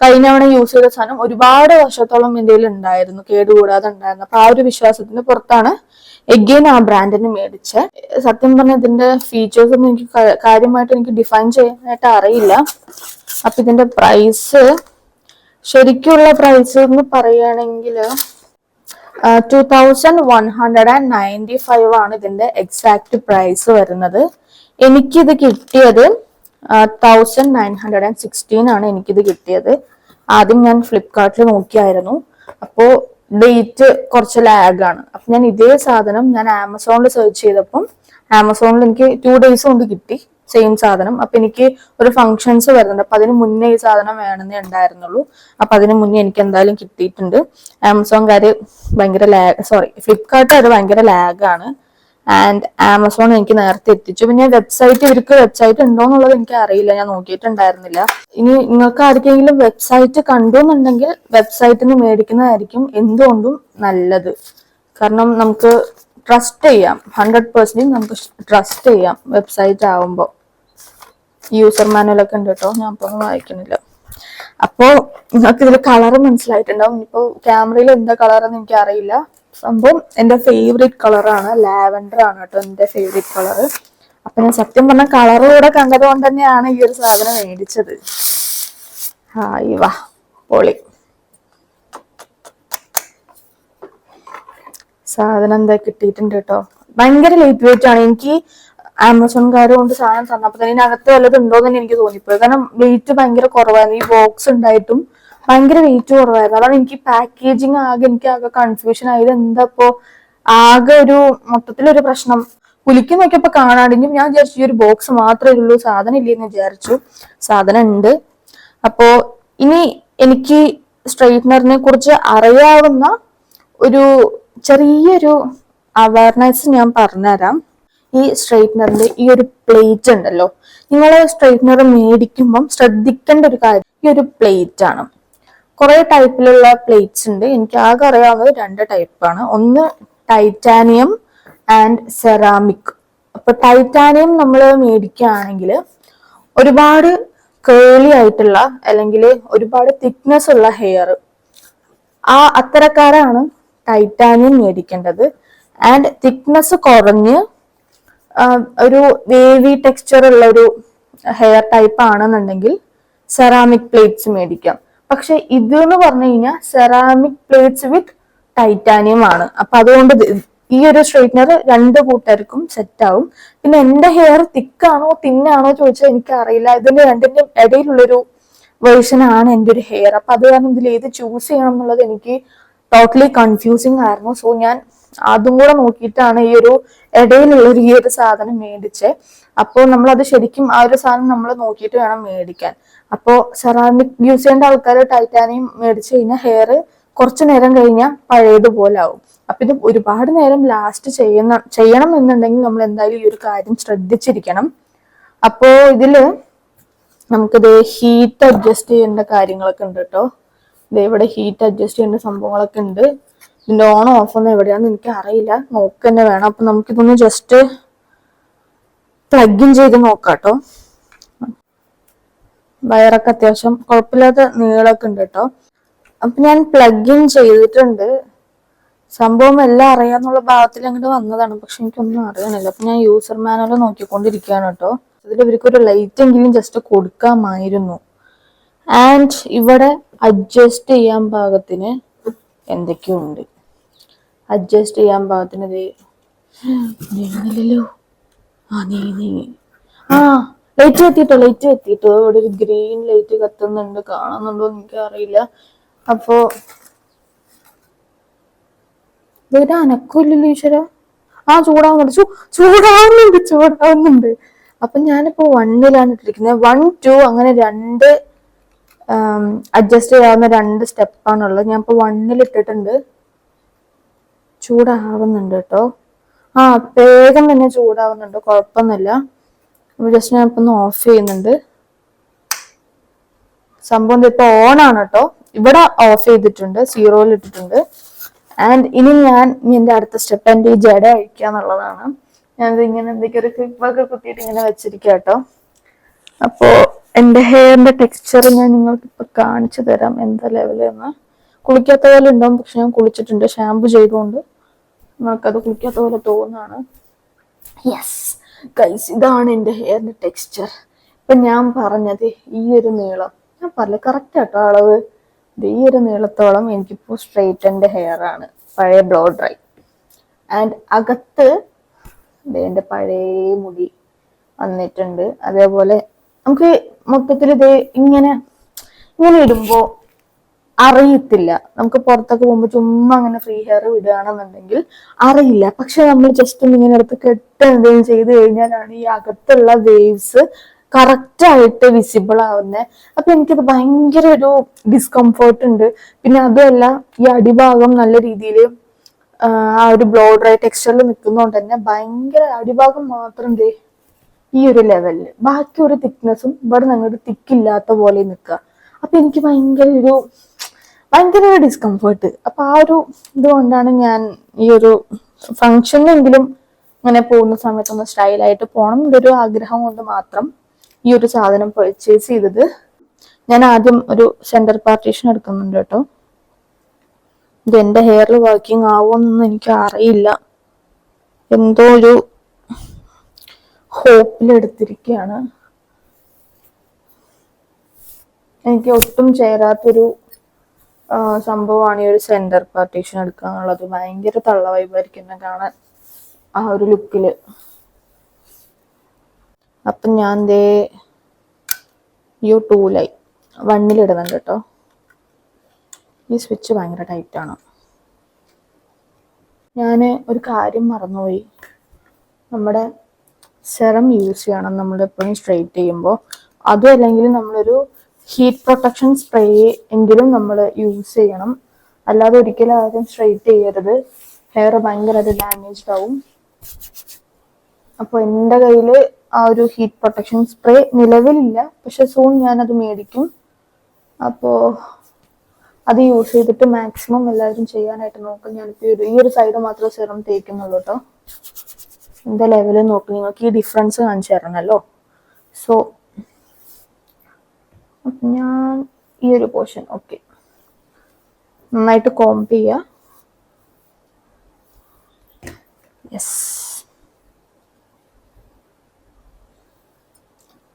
S1: കഴിഞ്ഞ തവണ യൂസ് ചെയ്ത സാധനം ഒരുപാട് വർഷത്തോളം ഇന്ത്യയിൽ ഉണ്ടായിരുന്നു കേടുകൂടാതെ ഉണ്ടായിരുന്നു. അപ്പൊ ആ ഒരു വിശ്വാസത്തിന് പുറത്താണ് എഗെയിൻ ആ ബ്രാൻഡിന് മേടിച്ച്. സത്യം പറഞ്ഞ ഇതിന്റെ ഫീച്ചേഴ്സ് ഒന്നും എനിക്ക് കാര്യമായിട്ട് എനിക്ക് ഡിഫൈൻ ചെയ്യാനായിട്ട് അറിയില്ല. അപ്പൊ ഇതിന്റെ പ്രൈസ് ശരിക്കുള്ള പ്രൈസ് എന്ന് പറയുകയാണെങ്കിൽ two thousand one hundred and ninety five ആണ് ഇതിന്റെ എക്സാക്ട് പ്രൈസ് വരുന്നത്. എനിക്കിത് കിട്ടിയത് thousand nine hundred and sixteen ആണ് എനിക്കിത് കിട്ടിയത്. ആദ്യം ഞാൻ ഫ്ലിപ്കാർട്ടിൽ നോക്കിയായിരുന്നു. അപ്പോൾ ഡേറ്റ് കുറച്ച് ലാഗാണ് അപ്പം ഞാൻ ഇതേ സാധനം ഞാൻ ആമസോണിൽ സെർച്ച് ചെയ്തപ്പം ആമസോണിൽ എനിക്ക് ടു ഡേയ്സ് കൊണ്ട് കിട്ടി സെയിം സാധനം. അപ്പൊ എനിക്ക് ഒരു ഫങ്ഷൻസ് വരുന്നുണ്ട്. അപ്പൊ അതിന് മുന്നേ ഈ സാധനം വേണമെന്നേ ഉണ്ടായിരുന്നുള്ളൂ. അപ്പൊ അതിന് മുന്നേ എനിക്ക് എന്തായാലും കിട്ടിയിട്ടുണ്ട്. ആമസോൺകാർ ഭയങ്കര ലാഗ് സോറി ഫ്ലിപ്കാർട്ട് അത് ഭയങ്കര ലാഗാണ് ആൻഡ് ആമസോൺ എനിക്ക് നേരത്തെ എത്തിച്ചു. പിന്നെ വെബ്സൈറ്റ് ഇവർക്ക് വെബ്സൈറ്റ് ഉണ്ടോ എന്നുള്ളത് എനിക്ക് അറിയില്ല. ഞാൻ നോക്കിയിട്ടുണ്ടായിരുന്നില്ല. ഇനി നിങ്ങൾക്ക് ആർക്കെങ്കിലും വെബ്സൈറ്റ് കണ്ടു എന്നുണ്ടെങ്കിൽ വെബ്സൈറ്റിൽ നിന്ന് മേടിക്കുന്നതായിരിക്കും എന്തുകൊണ്ടും നല്ലത്. കാരണം നമുക്ക് ട്രസ്റ്റ് ചെയ്യാം. ഹൺഡ്രഡ് പെർസെന്റ് നമുക്ക് ട്രസ്റ്റ് ചെയ്യാം വെബ്സൈറ്റ് ആവുമ്പോൾ യൂസർ മാനുവലൊക്കെ ഉണ്ട് കേട്ടോ. ഞാൻ ഇപ്പൊ വായിക്കുന്നില്ല. അപ്പോൾ അപ്പോ നിങ്ങൾക്ക് ഇതിൽ കളർ മനസ്സിലായിട്ടുണ്ടാവും. ഇപ്പോൾ ക്യാമറയിൽ എന്താ കളർ എന്ന് എനിക്ക് അറിയില്ല. സംഭവം എന്റെ ഫേവറേറ്റ് കളറാണ് ലാവൻഡർ ആണ് കേട്ടോ എന്റെ ഫേവറേറ്റ് കളർ അപ്പൊ ഞാൻ സത്യം പറഞ്ഞ കളർ കൂടെ കണ്ടത് കൊണ്ട് തന്നെയാണ് ഈ ഒരു സാധനം മേടിച്ചത്. ഹായ് വാ പൊളി. സാധനം എന്താ കിട്ടിയിട്ടുണ്ട് കേട്ടോ. ഭയങ്കര ലേറ്റ് വെയിറ്റ് ആണ്. എനിക്ക് ആമസോൺകാർ കൊണ്ട് സാധനം തന്നപ്പോ തന്നെ ഇതിനകത്ത് വല്ലതും ഉണ്ടോ എന്ന് എനിക്ക് തോന്നിപ്പോയി. കാരണം വെയിറ്റ് ഭയങ്കര കുറവായിരുന്നു ഈ ബോക്സ് ഉണ്ടായിട്ടും ഭയങ്കര വെയിറ്റ് കുറവായിരുന്നു. അതാണ് എനിക്ക് പാക്കേജിങ് ആകെ എനിക്ക് ആകെ കൺഫ്യൂഷൻ ആയത്. എന്താ ഇപ്പോ ആകെ ഒരു മൊത്തത്തിലൊരു പ്രശ്നം. കുലിക്ക് നോക്കിയപ്പോ കാണാണെങ്കിൽ ഞാൻ വിചാരിച്ചു ഈ ഒരു ബോക്സ് മാത്രമേ ഉള്ളൂ സാധനം ഇല്ലെന്ന് വിചാരിച്ചു. സാധനം ഉണ്ട്. അപ്പോ ഇനി എനിക്ക് സ്ട്രെയിറ്റ്നറിനെ കുറിച്ച് അറിയാവുന്ന ഒരു ചെറിയൊരു അവയർനെസ് ഞാൻ പറഞ്ഞുതരാം. ഈ സ്ട്രെയിറ്റ്നറിന്റെ ഈ ഒരു പ്ലേറ്റ് ഉണ്ടല്ലോ. നിങ്ങൾ സ്ട്രെയിറ്റ്നർ മേടിക്കുമ്പം ശ്രദ്ധിക്കേണ്ട ഒരു കാര്യം ഈ ഒരു പ്ലേറ്റ് ആണ്. കുറെ ടൈപ്പിലുള്ള പ്ലേറ്റ്സ് ഉണ്ട്. എനിക്ക് ആകെ അറിയാവുന്നത് രണ്ട് ടൈപ്പാണ് ഒന്ന് ടൈറ്റാനിയം ആൻഡ് സെറാമിക് അപ്പൊ ടൈറ്റാനിയം നമ്മൾ മേടിക്കുകയാണെങ്കിൽ ഒരുപാട് കേളി ആയിട്ടുള്ള അല്ലെങ്കിൽ ഒരുപാട് തിക്നെസ് ഉള്ള ഹെയർ ആ അത്തരക്കാരാണ് ടൈറ്റാനിയം മേടിക്കേണ്ടത്. ആൻഡ് തിക്നെസ് കുറഞ്ഞ് ഒരു വേവി ടെക്സ്ചർ ഉള്ള ഒരു ഹെയർ ടൈപ്പ് ആണെന്നുണ്ടെങ്കിൽ സെറാമിക് പ്ലേറ്റ്സ് മേടിക്കാം. പക്ഷെ ഇത് എന്ന് പറഞ്ഞു കഴിഞ്ഞാൽ സെറാമിക് പ്ലേറ്റ്സ് വിത്ത് ടൈറ്റാനിയം ആണ്. അപ്പൊ അതുകൊണ്ട് ഈ ഒരു സ്ട്രെയിറ്റ്നർ രണ്ട് കൂട്ടർക്കും സെറ്റ് ആവും. പിന്നെ എന്റെ ഹെയർ തിക്കാണോ തിന്നാണോ ചോദിച്ചാൽ എനിക്ക് അറിയില്ല ഇതിന്റെ രണ്ടിന്റെ ഇടയിലുള്ളൊരു വേർഷൻ ആണ് എന്റെ ഒരു ഹെയർ അപ്പൊ അത് കാരണം ഇതിൽ ഏത് ചൂസ് ചെയ്യണം എന്നുള്ളത് എനിക്ക് ടോട്ടലി കൺഫ്യൂസിങ് ആയിരുന്നു. സോ ഞാൻ അതും കൂടെ നോക്കിയിട്ടാണ് ഈ ഒരു ഇടയിലുള്ള ഈ ഒരു സാധനം മേടിച്ചത് അപ്പോൾ നമ്മൾ അത് ശരിക്കും ആ ഒരു സാധനം നമ്മൾ നോക്കിയിട്ട് വേണം മേടിക്കാൻ. അപ്പോൾ സെറാമിക് യൂസ് ചെയ്യേണ്ട ആൾക്കാർ ടൈറ്റാനിയം മേടിച്ചു കഴിഞ്ഞാൽ ഹെയർ കുറച്ചു നേരം കഴിഞ്ഞാൽ പഴയതുപോലെ ആവും അപ്പൊ ഇത് ഒരുപാട് നേരം ലാസ്റ്റ് ചെയ്യുന്ന ചെയ്യണം എന്നുണ്ടെങ്കിൽ നമ്മൾ എന്തായാലും ഈ ഒരു കാര്യം ശ്രദ്ധിച്ചിരിക്കണം. അപ്പോ ഇതിൽ നമുക്കിത് ഹീറ്റ് അഡ്ജസ്റ്റ് ചെയ്യേണ്ട കാര്യങ്ങളൊക്കെ ഉണ്ട് കേട്ടോ ഇത് ഇവിടെ ഹീറ്റ് അഡ്ജസ്റ്റ് ചെയ്യേണ്ട സംഭവങ്ങളൊക്കെ ഉണ്ട്. ഇതിന്റെ ഓൺ ഓഫ് ഒന്നും എവിടെയാണെന്ന് എനിക്ക് അറിയില്ല. നോക്ക് തന്നെ വേണം. അപ്പൊ നമുക്കിതൊന്ന് ജസ്റ്റ് പ്ലഗ് ഇൻ ചെയ്ത് നോക്കാം കേട്ടോ വയറൊക്കെ അത്യാവശ്യം കുഴപ്പമില്ലാത്ത നീളമൊക്കെ ഉണ്ട് കേട്ടോ. അപ്പൊ ഞാൻ പ്ലഗ് ഇൻ ചെയ്തിട്ടുണ്ട്. സംഭവം എല്ലാം അറിയാന്നുള്ള ഭാഗത്തിൽ അങ്ങോട്ട് വന്നതാണ്. പക്ഷെ എനിക്കൊന്നും അറിയണില്ല. അപ്പൊ ഞാൻ യൂസർ മാനുവൽ നോക്കിക്കൊണ്ടിരിക്കുകയാണ് കേട്ടോ. അതിൽ ഇവർക്കൊരു ലൈറ്റ് എങ്കിലും ജസ്റ്റ് കൊടുക്കാമായിരുന്നു. ആൻഡ് ഇവിടെ അഡ്ജസ്റ്റ് ചെയ്യാൻ പാകത്തിന് എന്തൊക്കെയോ ഉണ്ട് അഡ്ജസ്റ്റ് ചെയ്യാൻ പാകത്തിന് ഇത് ആ നീ നീങ്ങി ആ ലൈറ്റ് കത്തിട്ടോ ലൈറ്റ് കത്തിട്ടോ ഇവിടെ ഒരു ഗ്രീൻ ലൈറ്റ് കത്തുന്നുണ്ട്. കാണുന്നുണ്ടോ എനിക്ക് അറിയില്ല അപ്പോ ഇതൊരു അനക്കില്ലല്ലോ ഈശ്വര. ആ ചൂടാവുന്നുണ്ട്. ചൂടാവുന്നുണ്ട് ചൂടാവുന്നുണ്ട്. അപ്പൊ ഞാനിപ്പോ വണ്ണിലാണ് ഇട്ടിരിക്കുന്നത് വൺ ടു അങ്ങനെ രണ്ട് അഡ്ജസ്റ്റ് ചെയ്യാവുന്ന രണ്ട് സ്റ്റെപ്പാണുള്ളത്. ഞാൻ ഇപ്പൊ വണ്ണിൽ ഇട്ടിട്ടുണ്ട്. ചൂടാവുന്നുണ്ട് കേട്ടോ. ആ വേഗം തന്നെ ചൂടാവുന്നുണ്ട്. കുഴപ്പമൊന്നുമില്ല. ജസ്റ്റ് ഞാൻ ഇപ്പൊ ഓഫ് ചെയ്യുന്നുണ്ട്. സംഭവം ഇപ്പൊ ഓൺ ആണ് കേട്ടോ ഇവിടെ ഓഫ് ചെയ്തിട്ടുണ്ട് സീറോയിൽ ഇട്ടിട്ടുണ്ട്. ആൻഡ് ഇനി ഞാൻ എന്റെ അടുത്ത സ്റ്റെപ്പ് എന്റെ ഈ ജട അഴിക്കുക എന്നുള്ളതാണ്. ഞാനിത് ഇങ്ങനെ എന്തൊക്കെ ഒരു ക്ലിപ്പൊക്കെ കുത്തിയിട്ട് ഇങ്ങനെ വെച്ചിരിക്കുക കേട്ടോ അപ്പോ എന്റെ ഹെയറിന്റെ ടെക്സ്ചർ ഞാൻ നിങ്ങൾക്ക് ഇപ്പൊ കാണിച്ചു തരാം എന്താ ലെവൽ എന്ന്. കുളിക്കാത്ത പോലെ ഉണ്ടാവും പക്ഷെ ഞാൻ കുളിച്ചിട്ടുണ്ട് ഷാമ്പു ചെയ്തുകൊണ്ട് നിങ്ങൾക്കത് കുളിക്കാത്ത പോലെ തോന്നാണ്. യെസ് ഗൈസ് ഇതാണ് എന്റെ ഹെയറിന്റെ ടെക്സ്ചർ ഇപ്പം ഞാൻ പറഞ്ഞത് ഈ ഒരു നീളം. ഞാൻ പറഞ്ഞ കറക്റ്റ് ആട്ടോ അളവ്. ഈ ഒരു നീളത്തോളം എനിക്കിപ്പോൾ സ്ട്രെയിറ്റ് എന്റെ ഹെയർ ആണ്. പഴയ ബ്ലോ ഡ്രൈ ആൻഡ് അകത്ത് എന്റെ പഴയ മുടി വന്നിട്ടുണ്ട്. അതേപോലെ നമുക്ക് മൊത്തത്തിൽ ഇത് ഇങ്ങനെ ഇങ്ങനെ ഇടുമ്പോ അറിയത്തില്ല. നമുക്ക് പുറത്തൊക്കെ പോകുമ്പോൾ ചുമ്മാ അങ്ങനെ ഫ്രീ ഹെയർ വിടുകയാണെന്നുണ്ടെങ്കിൽ അറിയില്ല. പക്ഷെ നമ്മൾ ജസ്റ്റ് ഒന്ന് ഇങ്ങനെ എടുത്ത് കെട്ട് എന്തെങ്കിലും ചെയ്ത് കഴിഞ്ഞാലാണ് ഈ അകത്തുള്ള വേവ്സ് കറക്റ്റ് ആയിട്ട് വിസിബിൾ ആവുന്നത് അപ്പൊ എനിക്കത് ഭയങ്കര ഒരു ഡിസ്കംഫേർട്ട് ഉണ്ട്. പിന്നെ അതുമല്ല ഈ അടിഭാഗം നല്ല രീതിയിൽ ആ ഒരു ബ്ലോ ഡ്രൈ ടെക്സ്ചറിൽ നിൽക്കുന്നതുകൊണ്ട് തന്നെ ഭയങ്കര അടിഭാഗം മാത്രം ദേ ഈ ഒരു ലെവലിൽ ബാക്കി ഒരു തിക്നെസ്സും ഇവിടെ ഞങ്ങളുടെ തിക്കില്ലാത്ത പോലെ നിൽക്കുക അപ്പൊ എനിക്ക് ഭയങ്കര ഒരു ഭയങ്കര ഒരു ഡിസ്കംഫേർട്ട് അപ്പൊ ആ ഒരു ഇതുകൊണ്ടാണ് ഞാൻ ഈ ഒരു ഫംഗ്ഷനെങ്കിലും ഇങ്ങനെ പോകുന്ന സമയത്ത് ഒന്ന് സ്റ്റൈലായിട്ട് പോകണം എന്നൊരു ആഗ്രഹം കൊണ്ട് മാത്രം ഈ ഒരു സാധനം പർച്ചേസ് ചെയ്തത്. ഞാൻ ആദ്യം ഒരു സെന്റർ പാർട്ടീഷൻ എടുക്കുന്നുണ്ട് കേട്ടോ. ഇത് എന്റെ ഹെയറിൽ വർക്കിംഗ് ആവുമെന്നൊന്നും എനിക്ക് അറിയില്ല. എന്തോ ഒരു ഹോപ്പിലെടുത്തിരിക്കുകയാണ് എനിക്ക് ഒട്ടും ചേരാത്തൊരു സംഭവമാണ് ഈ ഒരു സെന്റർ പാർട്ടീഷൻ എടുക്കുക എന്നുള്ളത് ഭയങ്കര തള്ള വൈബായിരിക്കും കാണാൻ ആ ഒരു ലുക്കിൽ അപ്പം ഞാൻ ദേ യു ടൂലായി വണ്ണിലിടുന്നുണ്ട് കേട്ടോ. ഈ സ്വിച്ച് ഭയങ്കര ടൈറ്റാണ് ഞാൻ ഒരു കാര്യം മറന്നുപോയി. നമ്മുടെ സെറം യൂസ് ചെയ്യണം. നമ്മൾ എപ്പോഴും സ്ട്രെയിറ്റ് ചെയ്യുമ്പോൾ. അതും അല്ലെങ്കിൽ നമ്മളൊരു ഹീറ്റ് പ്രൊട്ടക്ഷൻ സ്പ്രേ എങ്കിലും നമ്മൾ യൂസ് ചെയ്യണം. അല്ലാതെ ഒരിക്കലും ആരും സ്ട്രെയിറ്റ് ചെയ്യരുത്. ഹെയർ ഭയങ്കരമായിട്ട് ഡാമേജ്ഡ് ആവും. അപ്പോൾ എന്റെ കയ്യിൽ ആ ഒരു ഹീറ്റ് പ്രൊട്ടക്ഷൻ സ്പ്രേ നിലവിലില്ല. പക്ഷെ സൂൺ ഞാനത് മേടിക്കും. അപ്പോൾ അത് യൂസ് ചെയ്തിട്ട് മാക്സിമം എല്ലാവരും ചെയ്യാനായിട്ട് നോക്കും. ഞാനിപ്പോൾ ഒരു ഈ ഒരു സൈഡ് മാത്രമേ സെറം തേക്കുന്നുള്ളൂ കേട്ടോ എന്താ ലെവൽ നോക്കി. നിങ്ങൾക്ക് ഈ ഡിഫറൻസ് കാണിച്ചു തരണമല്ലോ സോ ഞാൻ ഈ ഒരു പോർഷൻ ഓക്കെ നന്നായിട്ട് കോംപ് ചെയ്യുക യെസ്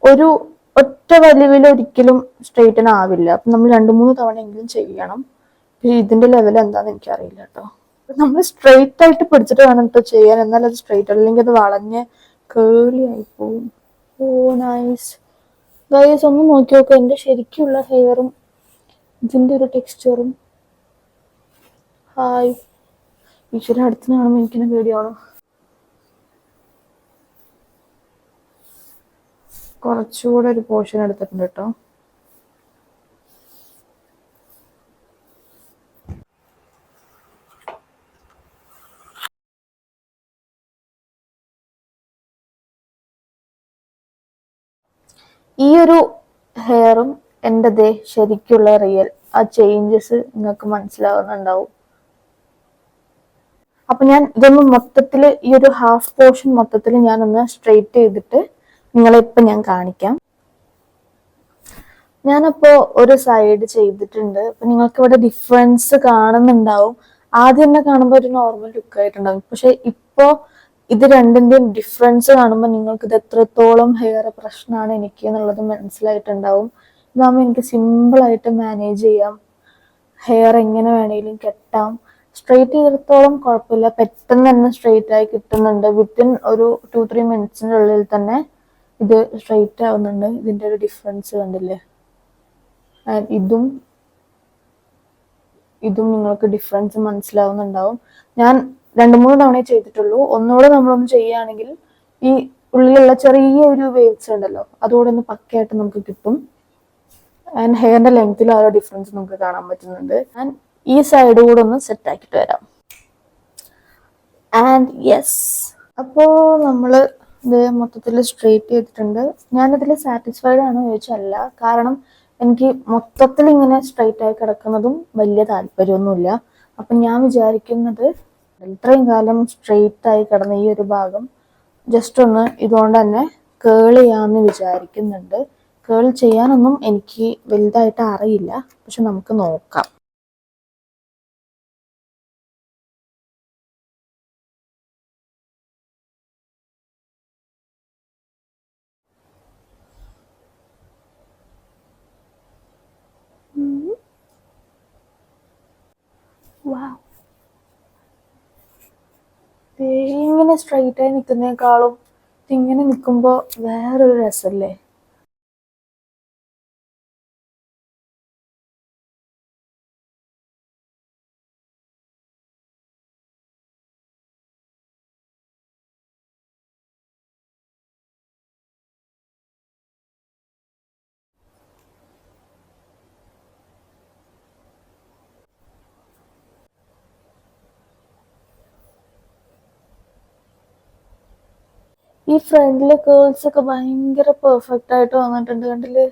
S1: ഒരു ഒറ്റ വലിവിൽ ഒരിക്കലും സ്ട്രെയിറ്റൻ ആവില്ല. അപ്പം നമ്മൾ രണ്ട് മൂന്ന് തവണയെങ്കിലും ചെയ്യണം. ഇതിന്റെ ലെവൽ എന്താണെന്ന് എനിക്കറിയില്ല കേട്ടോ നമ്മൾ സ്ട്രെയിറ്റ് ആയിട്ട് പിടിച്ചിട്ട് വേണം കേട്ടോ ചെയ്യാൻ. എന്നാൽ അത് സ്ട്രെയിറ്റ് അല്ലെങ്കിൽ അത് വളഞ്ഞ് കേളി ആയി പോവും. ഓ നൈസ് ഗൈസ് ഒന്ന് നോക്കി നോക്കുക എന്റെ ശരിക്കുള്ള ഹെയറും ഇതിന്റെ ഒരു ടെക്സ്ചറും ഹായ് ഈശ്വര അടുത്ത് കാണുമ്പോൾ എനിക്കിനെ പേടിയാണോ കുറച്ചുകൂടെ ഒരു പോർഷൻ എടുത്തിട്ടുണ്ട് കേട്ടോ. ഈ ഒരു ഹെയറും എന്റെ ദേ ശരിക്കുള്ള റിയൽ ആ ചേഞ്ചസ് നിങ്ങൾക്ക് മനസ്സിലാവുന്നുണ്ടാവും. അപ്പൊ ഞാൻ ഇതൊന്ന് മൊത്തത്തിൽ ഈ ഒരു ഹാഫ് പോർഷൻ മൊത്തത്തിൽ ഞാനൊന്ന് സ്ട്രെയിറ്റ് ചെയ്തിട്ട് നിങ്ങളെ ഇപ്പൊ ഞാൻ കാണിക്കാം. ഞാനിപ്പോ ഒരു സൈഡ് ചെയ്തിട്ടുണ്ട്. അപ്പൊ നിങ്ങൾക്ക് ഇവിടെ ഡിഫറൻസ് കാണുന്നുണ്ടാവും. ആദ്യം തന്നെ കാണുമ്പോൾ ഒരു നോർമൽ ലുക്ക് ആയിട്ടുണ്ടാവും. പക്ഷെ ഇപ്പോ ഇത് രണ്ടിന്റെയും ഡിഫറൻസ് കാണുമ്പോൾ നിങ്ങൾക്ക് ഇത് എത്രത്തോളം ഹെയർ പ്രശ്നമാണ് എനിക്ക് എന്നുള്ളത് മനസ്സിലായിട്ടുണ്ടാവും. ഇതാകുമ്പോൾ എനിക്ക് സിമ്പിൾ ആയിട്ട് മാനേജ് ചെയ്യാം. ഹെയർ എങ്ങനെ വേണേലും കെട്ടാം. സ്ട്രെയിറ്റ് ചെയ്തിടത്തോളം കുഴപ്പമില്ല. പെട്ടെന്ന് തന്നെ സ്ട്രെയിറ്റ് ആയി കിട്ടുന്നുണ്ട്. വിത്തിൻ ഒരു ടു ത്രീ മിനിറ്റ്സിന്റെ ഉള്ളിൽ തന്നെ ഇത് സ്ട്രെയിറ്റ് ആവുന്നുണ്ട്. ഇതിന്റെ ഒരു ഡിഫറൻസ് കണ്ടില്ലേ? ഇതും ഇതും നിങ്ങൾക്ക് ഡിഫറൻസ് മനസ്സിലാവുന്നുണ്ടാവും. ഞാൻ രണ്ട് മൂന്ന് തവണയെ ചെയ്തിട്ടുള്ളൂ. ഒന്നുകൂടെ നമ്മളൊന്ന് ചെയ്യുകയാണെങ്കിൽ ഈ ഉള്ളിലുള്ള ചെറിയ ഒരു വേവ്സ് ഉണ്ടല്ലോ അതുകൂടെ ഒന്ന് പക്കയായിട്ട് നമുക്ക് കിട്ടും. ആൻഡ് ഹെയറിന്റെ ലെങ്ത്തിൽ ആ ഒരു ഡിഫറൻസ് നമുക്ക് കാണാൻ പറ്റുന്നുണ്ട്. ആൻഡ് ഈ സൈഡ് കൂടെ ഒന്ന് സെറ്റ് ആക്കിയിട്ട് വരാം. ആൻഡ് യെസ് അപ്പോ നമ്മൾ ഇത് മൊത്തത്തിൽ സ്ട്രെയിറ്റ് ചെയ്തിട്ടുണ്ട്. ഞാനിതിൽ സാറ്റിസ്ഫൈഡ് ആണോ ചോദിച്ചല്ല കാരണം എനിക്ക് മൊത്തത്തിൽ ഇങ്ങനെ സ്ട്രെയിറ്റ് ആയി കിടക്കുന്നതും വലിയ താല്പര്യമൊന്നുമില്ല. അപ്പം ഞാൻ വിചാരിക്കുന്നത് ഇത്രയും കാലം സ്ട്രെയിറ്റ് ആയി കിടന്ന ഈ ഒരു ഭാഗം ജസ്റ്റ് ഒന്ന് ഇതുകൊണ്ട് തന്നെ കേൾ ചെയ്യാമെന്ന് വിചാരിക്കുന്നുണ്ട്. കേൾ ചെയ്യാനൊന്നും എനിക്ക് വലുതായിട്ട് അറിയില്ല. പക്ഷെ നമുക്ക് നോക്കാം Wow. ദേ ഇങ്ങനെ സ്ട്രൈറ്റ് ആയി നിൽക്കുന്നേക്കാളും ഇങ്ങനെ നിൽക്കുമ്പോൾ വേറൊരു രസമല്ലേ ഈ ഫ്രണ്ടിലെ കേൾസ് ഒക്കെ ഭയങ്കര പെർഫെക്റ്റ് ആയിട്ട് വന്നിട്ടുണ്ട് കണ്ടില്ലേ?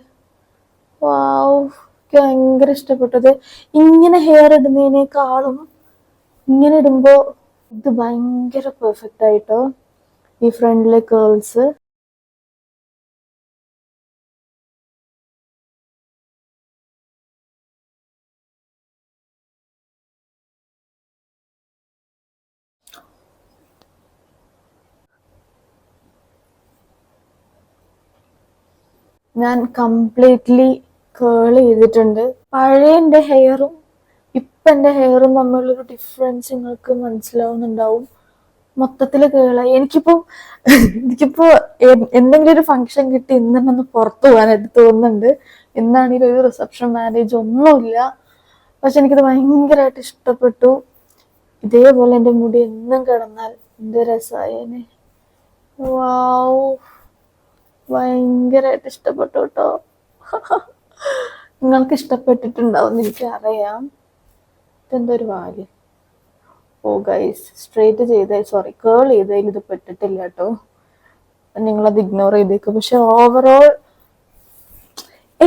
S1: വാവ് എനിക്ക് ഭയങ്കര ഇഷ്ടപ്പെട്ടത്. ഇങ്ങനെ ഹെയർ ഇടുന്നതിനേക്കാളും ഇങ്ങനെ ഇടുമ്പോ ഇത് ഭയങ്കര പെർഫെക്റ്റ് ആയിട്ടോ? ഈ ഫ്രണ്ടിലെ കേൾസ് ഞാൻ കംപ്ലീറ്റ്ലി കേൾ ചെയ്തിട്ടുണ്ട്. പഴയ എന്റെ ഹെയറും ഇപ്പം എന്റെ ഹെയറും തമ്മിലുള്ളൊരു ഡിഫറൻസ് നിങ്ങൾക്ക് മനസ്സിലാവുന്നുണ്ടാവും. മൊത്തത്തിൽ കേളായി എനിക്കിപ്പോ എനിക്കിപ്പോ എ- എന്തെങ്കിലും ഒരു ഫംഗ്ഷൻ കിട്ടി ഇന്ന് ഒന്ന് പുറത്തു പോകാനായിട്ട് തോന്നുന്നുണ്ട്. ഇന്നാണെങ്കിൽ ഒരു റിസപ്ഷൻ മാരേജ് ഒന്നുമില്ല. പക്ഷെ എനിക്കത് ഭയങ്കരമായിട്ട് ഇഷ്ടപ്പെട്ടു. ഇതേപോലെ എന്റെ മുടി എന്നും കിടന്നാൽ എന്ത് രസായനെ. വാവ് ഭയങ്കരമായിട്ട് ഇഷ്ടപ്പെട്ടു കേട്ടോ. നിങ്ങൾക്ക് ഇഷ്ടപ്പെട്ടിട്ടുണ്ടാവും എനിക്ക് അറിയാം ഇതെന്തൊരു വാൽ ഓ ഗൈസ് സ്ട്രേറ്റ് ചെയ്ത സോറി കേൾ ചെയ്തതിൽ ഇത് പെട്ടിട്ടില്ല കേട്ടോ. നിങ്ങളത് ഇഗ്നോർ ചെയ്തേക്കും. പക്ഷെ ഓവറോൾ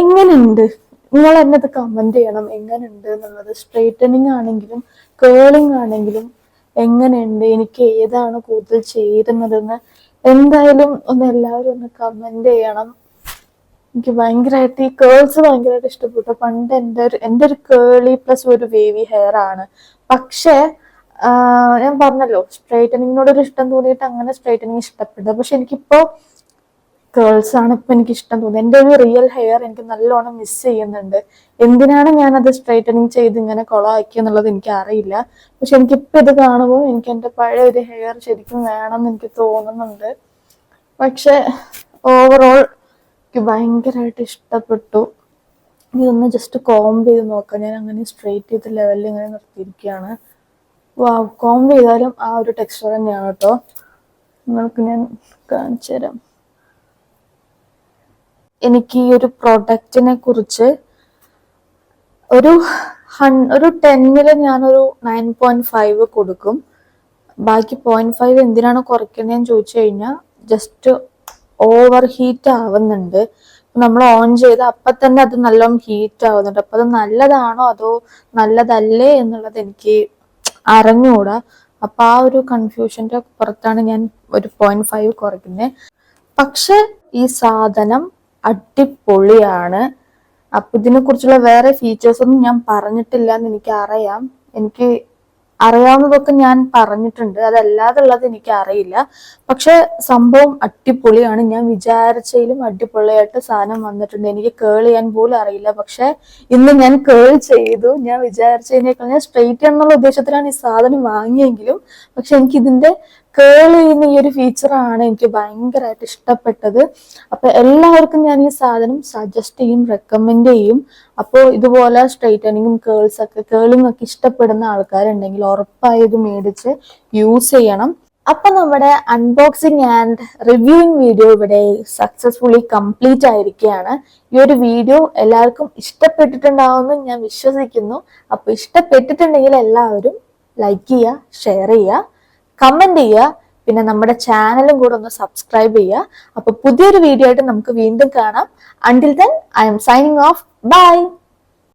S1: എങ്ങനെയുണ്ട് നിങ്ങൾ എന്നെ ഇത് കമന്റ് ചെയ്യണം. എങ്ങനെയുണ്ട് എന്നുള്ളത് സ്ട്രൈറ്റനിങ് ആണെങ്കിലും കേളിങ് ആണെങ്കിലും എങ്ങനെയുണ്ട്? എനിക്ക് ഏതാണ് കൂടുതൽ ചേരുന്നതെന്ന് എന്തായാലും ഒന്ന് എല്ലാവരും ഒന്ന് കമന്റ് ചെയ്യണം. എനിക്ക് ഭയങ്കരമായിട്ട് ഈ കേൾസ് ഭയങ്കരമായിട്ട് ഇഷ്ടപ്പെട്ടു. പണ്ട് എന്റെ ഒരു എന്റെ ഒരു കേളി പ്ലസ് ഒരു വേവി ഹെയർ ആണ്. പക്ഷേ ഞാൻ പറഞ്ഞല്ലോ സ്ട്രൈറ്റനിങ്ങിനോട് ഒരു ഇഷ്ടം തോന്നിയിട്ട് അങ്ങനെ സ്ട്രൈറ്റനിങ് ഇഷ്ടപ്പെട്ടത് പക്ഷെ എനിക്കിപ്പോ കേൾസ് ആണ് ഇപ്പൊ എനിക്ക് ഇഷ്ടം തോന്നുന്നത്. എന്റെ ഒരു റിയൽ ഹെയർ എനിക്ക് നല്ലോണം മിസ് ചെയ്യുന്നുണ്ട്. എന്തിനാണ് ഞാൻ അത് സ്ട്രൈറ്റനിങ് ചെയ്ത് ഇങ്ങനെ കൊളാക്കി എന്നുള്ളത് എനിക്ക് അറിയില്ല. പക്ഷെ എനിക്കിപ്പോ ഇത് കാണുമ്പോൾ എനിക്ക് എന്റെ പഴയ ഒരു ഹെയർ ശരിക്കും വേണം എനിക്ക് തോന്നുന്നുണ്ട്. പക്ഷെ ഓവറോൾ എനിക്ക് ഭയങ്കരമായിട്ട് ഇഷ്ടപ്പെട്ടു. ഇതൊന്ന് ജസ്റ്റ് കോംബ് ചെയ്ത് നോക്കാം. ഞാൻ അങ്ങനെ സ്ട്രെയിറ്റ് ചെയ്ത് ലെവലിൽ ഇങ്ങനെ നിർത്തിയിരിക്കുകയാണ്. കോംബ് ചെയ്താലും ആ ഒരു ടെക്സ്ചർ തന്നെയാണ് കേട്ടോ. നിങ്ങൾക്ക് ഞാൻ കാണിച്ചു തരാം എനിക്ക് ഈ ഒരു പ്രൊഡക്റ്റിനെ കുറിച്ച് ഒരു ഹൺ ഒരു ടെന്നിൽ ഞാനൊരു നയൻ പോയിന്റ് ഫൈവ് കൊടുക്കും. ബാക്കി പോയിന്റ് ഫൈവ് എന്തിനാണ് കുറയ്ക്കുന്നതെന്ന് ചോദിച്ചു കഴിഞ്ഞാൽ ജസ്റ്റ് ഓവർ ഹീറ്റ് ആവുന്നുണ്ട്. നമ്മൾ ഓൺ ചെയ്ത് അപ്പം തന്നെ അത് നല്ലോണം ഹീറ്റ് ആവുന്നുണ്ട്. അപ്പം അത് നല്ലതാണോ അതോ നല്ലതല്ലേ എന്നുള്ളത് എനിക്ക് അറിഞ്ഞുകൂടാ അപ്പം ആ ഒരു കൺഫ്യൂഷന്റെ പുറത്താണ് ഞാൻ ഒരു പോയിന്റ് ഫൈവ് കുറയ്ക്കുന്നത് പക്ഷെ ഈ സാധനം അടിപൊളിയാണ്. അപ്പൊ ഇതിനെക്കുറിച്ചുള്ള വേറെ ഫീച്ചേഴ്സ് ഒന്നും ഞാൻ പറഞ്ഞിട്ടില്ല എന്ന് എനിക്ക് അറിയാം എനിക്ക് അറിയാവുന്നതൊക്കെ ഞാൻ പറഞ്ഞിട്ടുണ്ട്. അതല്ലാതുള്ളത് എനിക്ക് അറിയില്ല പക്ഷെ സംഭവം അടിപൊളിയാണ്. ഞാൻ വിചാരിച്ചതിലും അടിപൊളിയായിട്ട് സാധനം വന്നിട്ടുണ്ട്. എനിക്ക് കേൾ ചെയ്യാൻ പോലും അറിയില്ല. പക്ഷെ ഇന്ന് ഞാൻ കേൾ ചെയ്തു. ഞാൻ വിചാരിച്ചതിനേക്കാൾ ഞാൻ സ്ട്രെയിറ്റ് എന്നുള്ള ഉദ്ദേശത്തിലാണ് ഈ സാധനം വാങ്ങിയെങ്കിലും. പക്ഷെ എനിക്ക് ഇതിന്റെ കേൾ ചെയ്യുന്ന ഈ ഒരു ഫീച്ചറാണ് എനിക്ക് ഭയങ്കരമായിട്ട് ഇഷ്ടപ്പെട്ടത്. അപ്പൊ എല്ലാവർക്കും ഞാൻ ഈ സാധനം സജസ്റ്റ് ചെയ്യും റെക്കമെൻഡ് ചെയ്യും. അപ്പോൾ ഇതുപോലെ സ്ട്രൈറ്റനിങ്ങും കേൾസ് ഒക്കെ കേളിംഗ് ഒക്കെ ഇഷ്ടപ്പെടുന്ന ആൾക്കാരുണ്ടെങ്കിൽ ഉറപ്പായത് മേടിച്ച് യൂസ് ചെയ്യണം. അപ്പൊ നമ്മുടെ അൺബോക്സിങ് ആൻഡ് റിവ്യൂയിങ് വീഡിയോ ഇവിടെ സക്സസ്ഫുള്ളി കംപ്ലീറ്റ് ആയിരിക്കുകയാണ്. ഈ ഒരു വീഡിയോ എല്ലാവർക്കും ഇഷ്ടപ്പെട്ടിട്ടുണ്ടാവുമെന്ന് ഞാൻ വിശ്വസിക്കുന്നു. അപ്പൊ ഇഷ്ടപ്പെട്ടിട്ടുണ്ടെങ്കിൽ എല്ലാവരും ലൈക്ക് ചെയ്യുക ഷെയർ ചെയ്യുക. കമന്റ് ചെയ്യുക. പിന്നെ നമ്മുടെ ചാനലും കൂടെ ഒന്ന് സബ്സ്ക്രൈബ് ചെയ്യുക. അപ്പൊ പുതിയൊരു വീഡിയോ ആയിട്ട് നമുക്ക് വീണ്ടും കാണാം. Until then I'm signing off bye